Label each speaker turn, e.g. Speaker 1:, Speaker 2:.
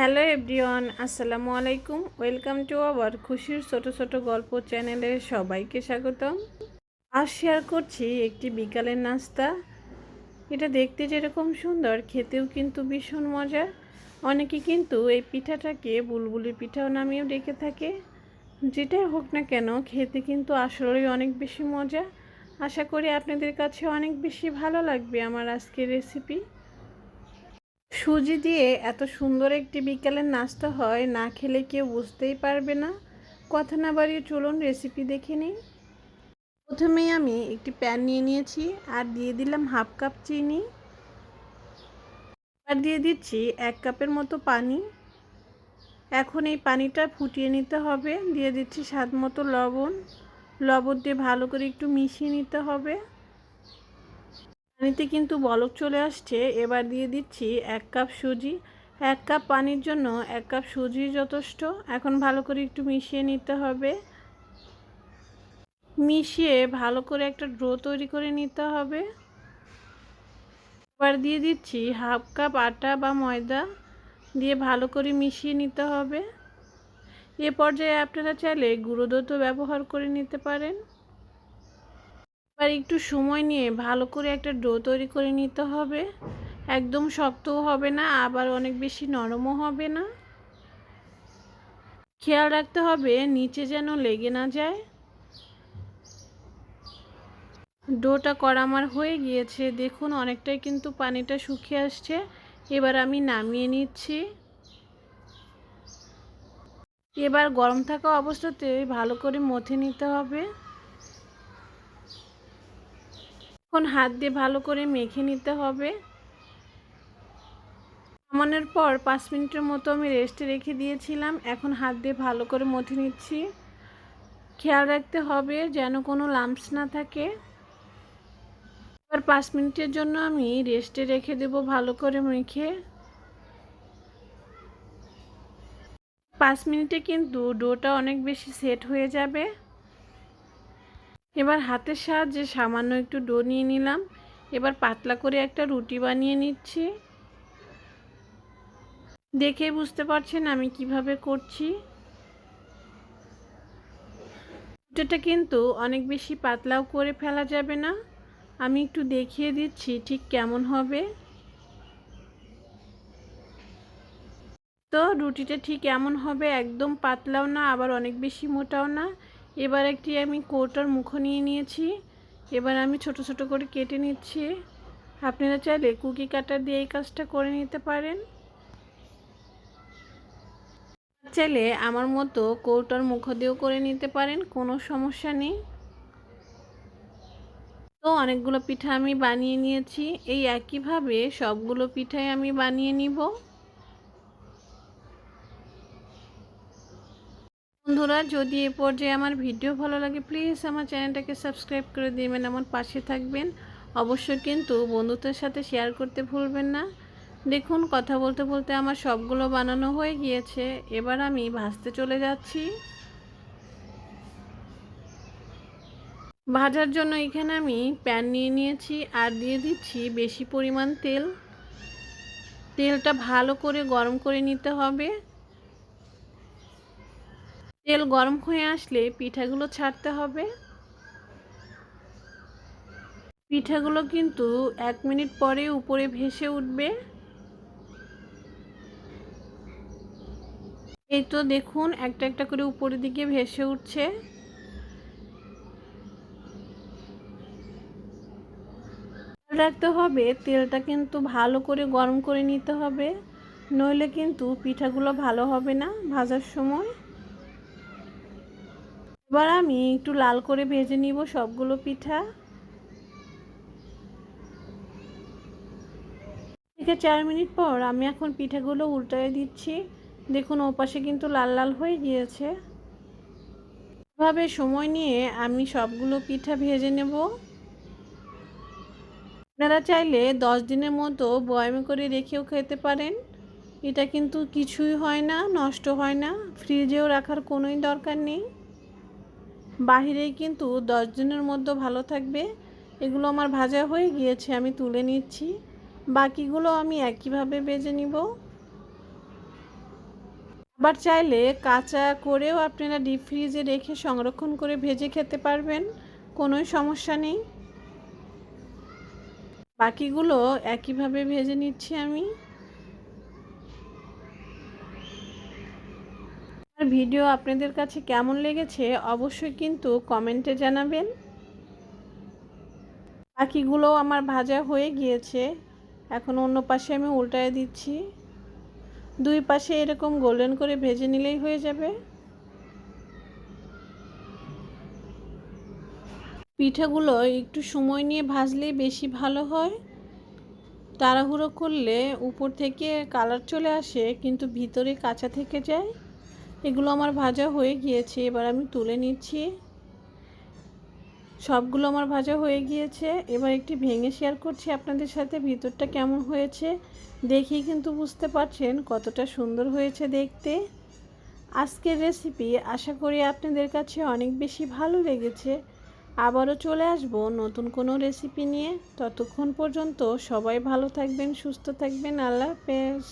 Speaker 1: Hello everyone, আসসালামু আলাইকুম। Welcome to our খুশির ছোট ছোট গল্প চ্যানেলে সবাইকে স্বাগতম। আজ শেয়ার করছি একটি বিকালের নাস্তা। এটা দেখতে যেরকম সুন্দর, খেতেও কিন্তু ভীষণ মজা অনেকে কিন্তু এই পিঠাটাকে বুলবুলি পিঠাও নামিয়েও ডেকে থাকে। যেটাই হোক না কেন, খেতে কিন্তু আসলেই অনেক বেশি মজা আশা করি আপনাদের কাছে অনেক বেশি ভালো লাগবে আমার আজকের রেসিপি। সুজি দিয়ে এত সুন্দর একটি বিকালের নাস্তা হয়, না খেলে কেউ বুঝতেই পারবে না। কথা না বাড়িয়ে চলুন রেসিপি দেখে নিই। প্রথমেই আমি একটি প্যান নিয়ে নিয়েছি আর দিয়ে দিলাম হাফ কাপ চিনি। আর দিয়ে দিচ্ছি এক কাপের মতো পানি। এখন এই পানিটা ফুটিয়ে নিতে হবে। দিয়ে দিচ্ছি স্বাদ মতো লবণ। লবণ দিয়ে ভালো করে একটু মিশিয়ে নিতে হবে। পানিতে কিন্তু বলক চলে আসছে। এবার দিয়ে দিচ্ছি এক কাপ সুজি। এক কাপ পানির জন্য এক কাপ সুজি যথেষ্ট। এখন ভালো করে একটু মিশিয়ে নিতে হবে। মিশিয়ে ভালো করে একটা ড্রো তৈরি করে নিতে হবে। এবার দিয়ে দিচ্ছি হাফ কাপ আটা বা ময়দা দিয়ে ভালো করে মিশিয়ে নিতে হবে। এ পর্যায়ে আপনারা চাইলে গুঁড়ো দুধও ব্যবহার করে নিতে পারেন। এবার একটু সময় নিয়ে ভালো করে একটা ডো তৈরি করে নিতে হবে। একদম শক্তও হবে না, আবার অনেক বেশি নরমও হবে না। খেয়াল রাখতে হবে নিচে যেন লেগে না যায়। ডোটা করা আমার হয়ে গিয়েছে। দেখুন, অনেকটাই কিন্তু পানিটা শুকিয়ে আসছে। এবার আমি নামিয়ে নিচ্ছি। এবার গরম থাকা অবস্থাতে ভালো করে মথে নিতে হবে। এখন হাত দিয়ে ভালো করে মেখে নিতে হবে। নামানোর পর পাঁচ মিনিটের মতো আমি রেস্টে রেখে দিয়েছিলাম। এখন হাত দিয়ে ভালো করে মথে নিচ্ছি। খেয়াল রাখতে হবে যেন কোনো লাম্পস না থাকে। এবার পাঁচ মিনিটের জন্য আমি রেস্টে রেখে দেব ভালো করে মেখে। পাঁচ মিনিটে কিন্তু ডোটা অনেক বেশি সেট হয়ে যাবে। এবার হাতের সাহায্যে সামান্য একটু ডো নিয়ে নিলাম। এবার পাতলা করে একটা রুটি বানিয়ে নিচ্ছি। দেখে বুঝতে পারছেন আমি কীভাবে করছি। রুটিটা কিন্তু অনেক বেশি পাতলাও করে ফেলা যাবে না। আমি একটু দেখিয়ে দিচ্ছি ঠিক কেমন হবে। তো রুটিটা ঠিক এমন হবে, একদম পাতলাও না, আবার অনেক বেশি মোটাও না। এবার একটি আমি কৌটার মুখো নিয়ে নিয়েছি। এবার আমি ছোট ছোট করে কেটে নিচ্ছি। আপনারা চাইলে কুকি কাটার দিয়ে এই কাজটা করে নিতে পারেন। চাইলে আমার মতো কৌটার মুখ দিয়েও করে নিতে পারেন, কোনো সমস্যা নেই। তো অনেকগুলো পিঠা আমি বানিয়ে নিয়েছি। এই একইভাবে সবগুলো পিঠাই আমি বানিয়ে নিব। বন্ধুরা, যদি এ পর্যায়ে আমার ভিডিও ভালো লাগে প্লিজ আমার চ্যানেলটাকে সাবস্ক্রাইব করে দিবেন, আমার পাশে থাকবেন। অবশ্যই কিন্তু বন্ধুদের সাথে শেয়ার করতে ভুলবেন না। দেখুন, কথা বলতে বলতে আমার সবগুলো বানানো হয়ে গিয়েছে। এবার আমি ভাজতে চলে যাচ্ছি। ভাজার জন্য এখানে আমি প্যান নিয়ে নিয়েছি আর দিয়ে দিচ্ছি বেশি পরিমাণ তেল। তেলটা ভালো করে গরম করে নিতে হবে। তেল গরম হয়ে আসলে পিঠাগুলো ছাড়তে হবে। পিঠাগুলো কিন্তু এক মিনিট পরে উপরে ভেসে উঠবে। এই তো দেখুন একটা একটা করে উপরের দিকে ভেসে উঠছে। রাখতে হবে, তেলটা কিন্তু ভালো করে গরম করে নিতে হবে। নইলে কিন্তু পিঠাগুলো ভালো হবে না ভাজার সময়। এবার আমি একটু লাল করে ভেজে নিব সবগুলো পিঠা। থেকে চার মিনিট পর আমি এখন পিঠাগুলো উল্টায় দিচ্ছি। দেখুন, ওপাশে কিন্তু লাল লাল হয়ে গিয়েছে। এভাবে সময় নিয়ে আমি সবগুলো পিঠা ভেজে নেব। আপনারা চাইলে দশ দিনের মতো বয়ামে করে রেখেও খেতে পারেন। এটা কিন্তু কিছুই হয় না, নষ্ট হয় না। ফ্রিজেও রাখার কোনোই দরকার নেই। বাহিরেই কিন্তু দশ মধ্যে ভালো থাকবে। এগুলো আমার ভাজা হয়ে গিয়েছে, আমি তুলে নিচ্ছি। বাকিগুলো আমি একইভাবে বেজে নিব। আবার চাইলে কাঁচা করেও আপনারা ডিপ ফ্রিজে রেখে সংরক্ষণ করে ভেজে খেতে পারবেন, কোনোই সমস্যা নেই। বাকিগুলো একইভাবে ভেজে নিচ্ছি আমি। ভিডিও আপনাদের কাছে কেমন লেগেছে অবশ্যই কিন্তু কমেন্টে জানাবেন। বাকিগুলো আমার ভাজা হয়ে গিয়েছে। এখন অন্য পাশে আমি উল্টায় দিচ্ছি। দুই পাশে এরকম গোল্ডেন করে ভেজে নিলেই হয়ে যাবে। পিঠাগুলো একটু সময় নিয়ে ভাজলেই বেশি ভালো হয়। তাড়াহুড়ো করলে উপর থেকে কালার চলে আসে, কিন্তু ভিতরে কাঁচা থেকে যায়। এগুলো আমার ভাজা হয়ে গিয়েছে, এবার আমি তুলে নিচ্ছি। সবগুলো আমার ভাজা হয়ে গিয়েছে, এবার একটি ভেঙে শেয়ার করছি আপনাদের সাথে, ভিতরটা কেমন হয়েছে দেখি কিন্তু বুঝতে পারছেন কতটা সুন্দর হয়েছে দেখতে। আজকের রেসিপি আশা করি আপনাদের কাছে অনেক বেশি ভালো লেগেছে। আবারও চলে আসব নতুন কোনো রেসিপি নিয়ে। ততক্ষণ পর্যন্ত সবাই ভালো থাকবেন, সুস্থ থাকবেন, আল্লাহ হাফেজ।